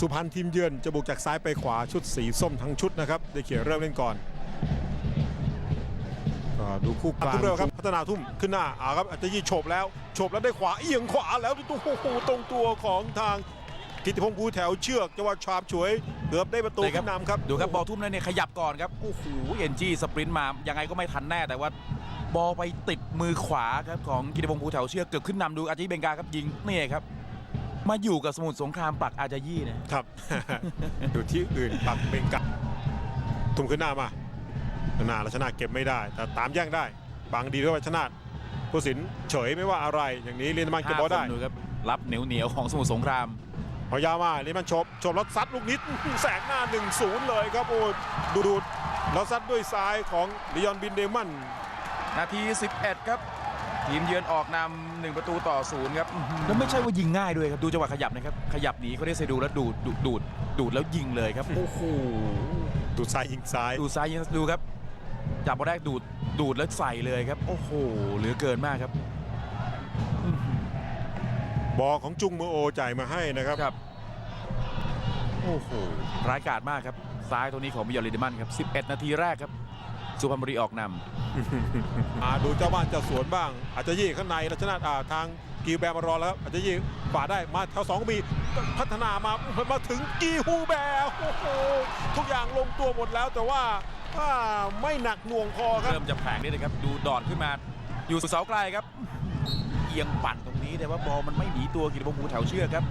สุพรรณทีมเยือนจะบุกจากซ้ายไปขวาชุดสีส้มทั้งชุดนะครับได้เขียนเริ่มเล่นก่อนก็ดูคู่กลางทุ่มเร็วครับพัฒนาทุ่มขึ้นหน้าอ่าครับอาจจะยี่โฉบแล้วโฉบแล้วได้ขวาเอียงขวาแล้วดูโอ้โหตรงตัวของทางกิติพงศ์ภูแถวเชือกจังหวะชาบฉวยเกือบได้ประตูเลยครับขึ้นนำครับดูครับบอลทุ่มแล้วเนี่ยขยับก่อนครับโอ้โหเอ็นจีสปรินต์มายังไงก็ไม่ทันแน่แต่ว่าบอลไปติดมือขวาครับของกิติพงศ์ภูแถวเชือกเกือบขึ้นนำดูอาจิเบงกาครับยิงนี่ครับ มาอยู่กับสมุทรสงครามปักอาจายี่นะ ครับ อยู่ที่อื่นปักเบงกะทุ่มขึ้นหน้ามาหน้ารัชนาเก็บไม่ได้ แต่ตามแย่งได้ บางดีด้วยรัชนาผู้สินเฉยไม่ว่าอะไรอย่างนี้เรียนมันเก็บบอลได้ห้าคนดูครับรับเหนียวเหนียวๆของสมุทรสงครามพอยาวมาเรียนมันชบชบแล้วซัดลูกนิดแสงหน้า1-0เลยครับโอ้ดูดูดแล้วซัดด้วยซ้ายของลิยอนบินเดมันนาที 11 ครับ ทีมเยือนออกนำหนึ่งประตูต่อศูนย์ครับอื้อหือแล้วไม่ใช่ว่ายิงง่ายด้วยครับดูจังหวะขยับนะครับขยับหนีเขาได้เซดูแล้วดูดดูดดูดดูดแล้วยิงเลยครับโอ้โหดูดซ้ายยิงซ้ายดูซ้ายยิงดูครับจับบอลแรกดูดดูดแล้วใส่เลยครับ โอ้โหเหลือเกินมากครับอื้อหือบอลของจุงมือโอจ่ายมาให้นะครับครับโอ้โหร้ายกาจมากครับซ้ายตัวนี้ของมิยอลลิเดมันครับ 11 นาทีแรกครับ สุพรรณบุรีออกนำอ่าดูเจ้าบ้านเจะสวนบ้าง อาจจะยี่ข้างในรัชนาอ่าทางกีแบร์มารอแล้วครับอาจจะยี่ฝ่าได้มาแถวสองมีพัฒนามามาถึงกีฮูแบร์โอ้โหทุกอย่างลงตัวหมดแล้วแต่ว่าอ่าไม่หนักหน่วงพอครับเริ่มจะแผลงนี่เลยครับดูดอดขึ้นมา อยู่เสาไกลครับเอียงปั่นตรงนี้แต่ว่าบอลมันไม่หนีตัวกิติพงศ์ภูแถวเชือกครับ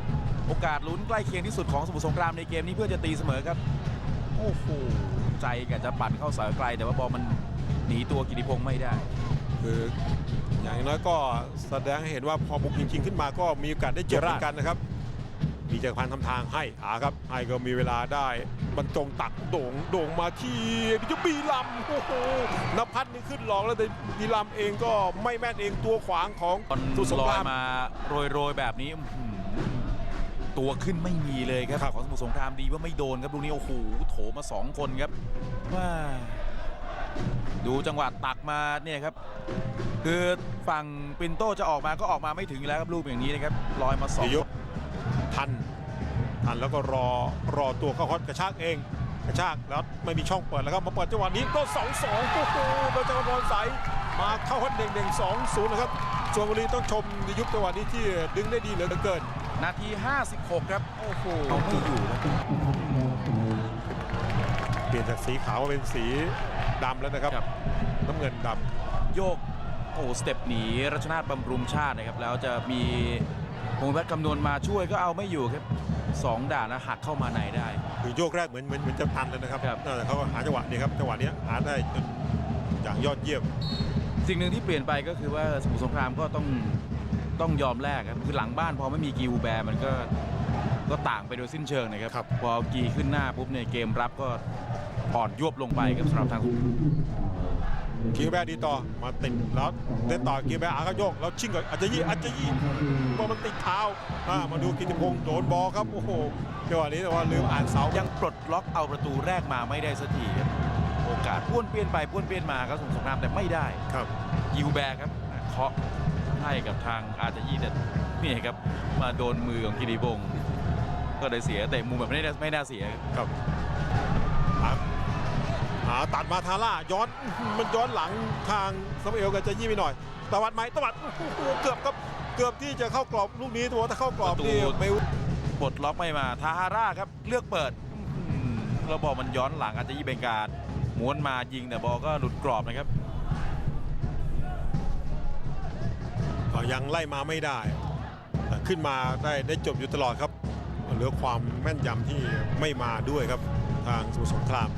โอกาสลุ้นใกล้เคียงที่สุดของสมุทรสงครามในเกมนี้เพื่อจะตีเสมอครับ โอ้โห ใจแกจะปั่นเข้าเสาไกล แต่ว่าบอลมันหนีตัวกิติพงศ์ไม่ได้ คืออย่างน้อยก็แสดงให้เห็นว่าพอบุกจริงๆขึ้นมาก็มีโอกาสได้เจ็บเหมือนกันนะครับ มีจักรพันธ์ทำทางให้อาครับให้ก็มีเวลาได้บรรจงตักโด่งโด่งมาที่พิบีลำโอ้โหนภัทรนี่ขึ้นหลอกแล้วแต่บีลำเองก็ไม่แม่นเองตัวขวางของบอลสุสงลคอยรามมาโรยๆแบบนี้อื้อหือ ตัวขึ้นไม่มีเลยครับครับของสมุทรสงครามดีว่าไม่โดนครับลูกนี้โอ้โหโถมาสองคนครับว่าดูจังหวะตักมาเนี่ยครับ คือฝั่งปินโตจะออกมาก็ออกมาไม่ถึงอยู่แล้วครับลูกอย่างนี้นะครับลอยมาสองยกทันทันแล้วก็รอรอตัวเข้าฮอตกระชากเองกระชากแล้วไม่มีช่องเปิดแล้วครับมาเปิดจังหวะนี้ก็2 2โอ้โหโดยจังหวะบอลใสมาเข้าฮอตเด้งๆ2 0นะครับส่วนบุรีต้องชมในยุคจังหวะนี้ที่ดึงได้ดีเหลือเกิน นาที 56 ครับ โอ้โหเอาไม่อยู่ครับเปลี่ยนจากสีขาวมาเป็นสีดำแล้วนะครับครับน้ำเงินดโยกโอ้สเต็ปหนีรัชนาทบำรุงชาตินะครับ แล้วจะมีพงษ์พัฒน์คำนวณมาช่วยก็เอาไม่อยู่ครับสองด่านนะหักเข้ามาไหนได้ำคือโยกแรกเหมือนเหมือนเหมือนจะทันเลยนะครับครับแต่เขาก็หาจังหวะนี้ครับจังหวะนี้หาได้จนอย่างยอดเยี่ยม สิ่งหนึ่งที่เปลี่ยนไปก็คือว่าสมุทรสงครามก็ต้อง ต้องยอมแลกครับคือหลังบ้านพอไม่มีกีวูแบร์มันก็ก็ต่างไปโดยสิ้นเชิงนะครับ ครับ พอกีขึ้นหน้าปุ๊บเนี่ยเกมรับก็อ่อนยวบลงไปครับสำหรับทางกีแบร์ดีต่อมาติดแล้วเล่นต่อกีแบร์อาก็โยกแล้วชิงกับอาจจะยี่อาจจะยี่บอลมันติดเท้าอ่ามาดูกิติพงศ์โดนบอลครับโอ้โหจังหวะนี้แต่ว่าลืมอ่านเสายังปลดล็อกเอาประตูแรกมาไม่ได้สักทีครับโอกาสป้วนเปี้ยนไปป้วนเปี้ยนมาครับสมุทรสงครามแต่ไม่ได้ ครับ ยิวแบร์ครับเคาะ ให้กับทางอาจจะยี่แต่นี่ครับมาโดนมือของกิติพงศ์ก็เลยเสียแต่มุมแบบไม่ได้ไม่น่าเสียครับครับหาตัดมาทาร่าย้อนอื้อหือมันย้อนหลังทางสมเอลกับจะยี่ไปหน่อยตวัดไหมตวัดโอ้โหเกือบครับเกือบที่จะเข้ากรอบลูกนี้แต่ว่าถ้าเข้ากรอบนี่ประตูไม่ปลดล็อกไม่มาทาฮาร่าครับเลือกเปิดอื้อหือแล้วบอลมันย้อนหลังอาจจะยี่เบงการม้วนมายิงแต่บอลก็หลุดกรอบนะครับ ก็ยังไล่มาไม่ได้ แต่ขึ้นมาได้ได้จบอยู่ตลอดครับเหลือความแม่นยำที่ไม่มาด้วยครับทางสมุทรสงคราม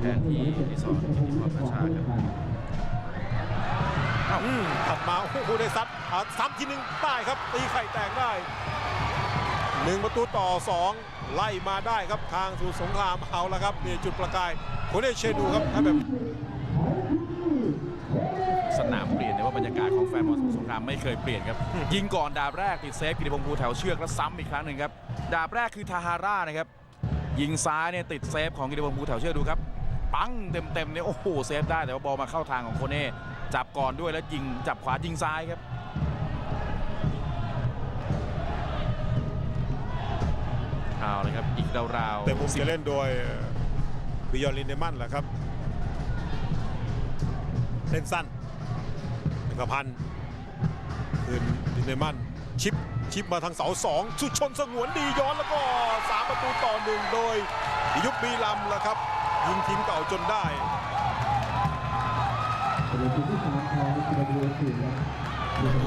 แทนที่ที่สองที่พรประชาครับอืมตัดมาโอ้โหได้ซัดอ่าซ้ำทีหนึ่งได้ครับตีไข่แตกได้ หนึ่งประตูต่อสองไล่มาได้ครับทางสู่สงครามเอาละครับนี่จุดประกายโคเนเชดูครับถ้าแบบสนามเปลี่ยนแต่ว่าบรรยากาศของแฟนบอลสมุทรสงครามไม่เคยเปลี่ยนครับ ยิงก่อนดาบแรกติดเซฟกิติพงศ์ภูแถวเชือกแล้วซ้ำอีกครั้งหนึ่งครับ ดาบแรกคือทาฮาร่านะครับ ยิงซ้ายเนี่ยติดเซฟของกิติพงศ์ภูแถวเชือกดูครับ ปังเต็มๆเนี่ยโอ้โหเซฟได้แต่ว่าบอลมาเข้าทางของโคเน่จับก่อนด้วยแล้วยิงจับขวายิงซ้ายครับาเลยครับอีกราวๆแต่มุมสิบจะเล่นโดยบิยอนลินเดมันแหละครับเล่นสั้นเอกพันธ์คืนลินเดมันชิปชิปมาทางเสาสองสุดชนสงวนดีย้อนแล้วก็สามประตูต่อหนึ่งโดยยุบบีลำแล้วครับ ยิงทีมเก่าจนได้เป็นทีมที่สามของทีมเรือสี่นะ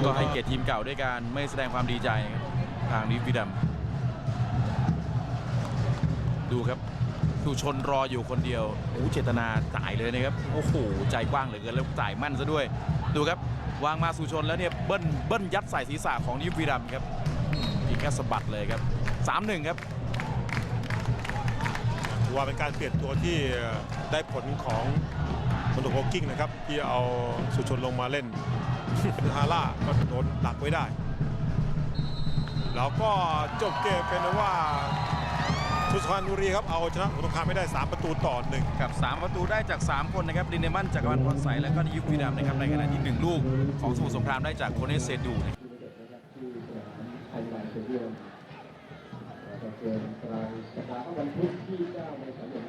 ก็ให้เกียรติทีมเก่าด้วยการไม่แสดงความดีใจครับทางนิฟวิดัม ดูครับสุชนรออยู่คนเดียวโอ้เจตนาจ่ายเลยนะครับโอ้โหใจกว้างเหลือเกินแล้วจ่ายมั่นซะด้วย ดูครับวางมาสุชนแล้วเนี่ยเบิ้ลเบิ้ลยัดใส่ศีรษะของนิฟวิดัมครับอืมยิงแค่สะบัดเลยครับ3-1ครับว่าเป็นการเปลี่ยนตัวที่ได้ผลของมอนโดโฮกิ้งนะครับ ที่เอาสุชนลงมาเล่นเป็นฮาร่าก็โดนดักไว้ได้ แล้วก็จบเกมเป็นว่า สุสานบุรีครับเอาชนะอุตงคามไม่ได้ 3 ประตูต่อหนึ่งกับ 3 ประตูได้จาก 3 คนนะครับดินเนมันจักรพันธ์พรใสแล้วก็นิฟวิดัมนะครับในขณะที่ 1 ลูกของสมุทรสงครามได้จากโคเนสเซดูนะครับ